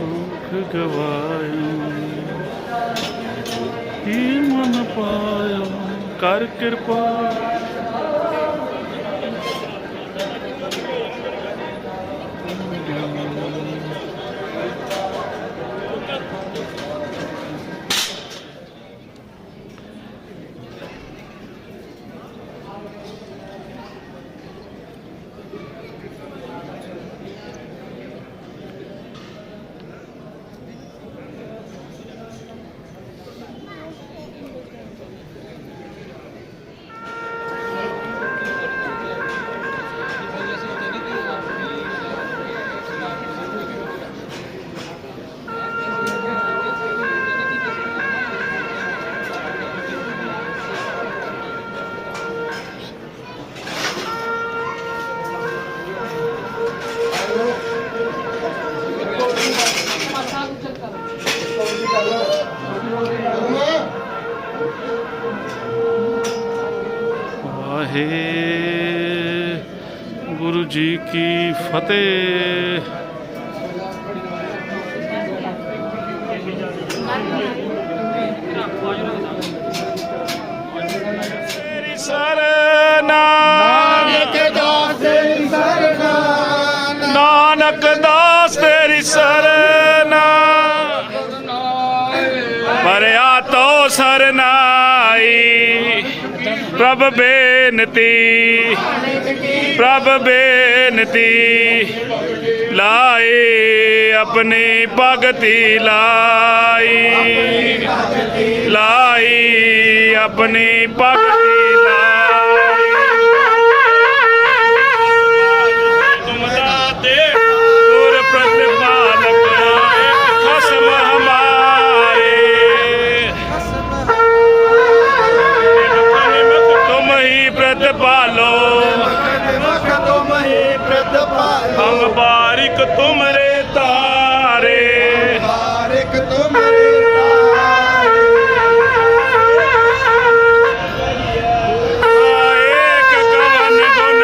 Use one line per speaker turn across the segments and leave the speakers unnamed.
ਦੁੱਖ ਗਵਾਇਆ ਕੀ ਮਨ ਪਾਇਆ ਕਰ ਕਿਰਪਾ ਵਾਹਿ ਗੁਰੂ ਜੀ ਕੀ ਫਤਿਹ। ਤੇਰੀ ਸਰਨਾ
ਨਾਨਕ ਦਾਸ ਤੇਰੀ ਸਰਨਾ
ਨਾਨਕ ਦਾਸ ਤੇਰੀ ਸਰਨਾ ਪਰਿਆ ਤੋ ਸਰਨਾਈ ਪ੍ਰਭ ਬੇਨਤੀ ਪ੍ਰਭ ਬੇਨਤੀ ਲਾਈ ਆਪਣੀ ਭਗਤੀ ਲਾਈ। ਲਾਈ ਆਪਣੀ ਭਗਤੀ ਲਾਈ। ਬਾਰਿਕ ਤੁਮਰੇ ਤਾਰੇ।
ਬਾਰਿਕ ਤੁਮਰੇ
ਏਕ ਕਵਨ ਗੁਣ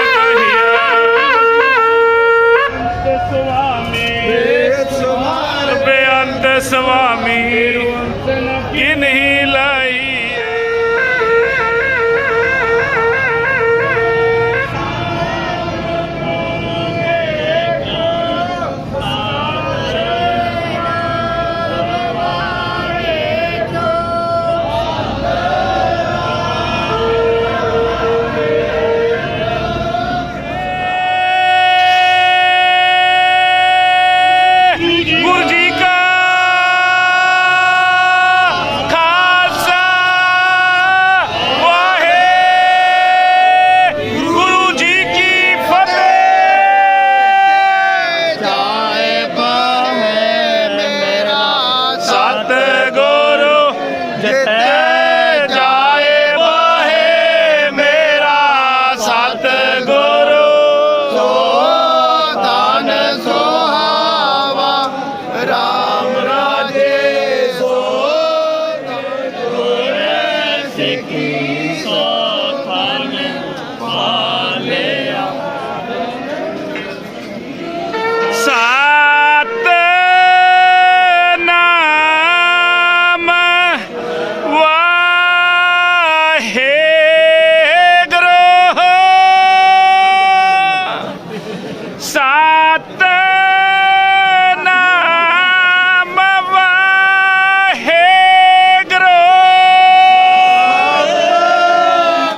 Vicky.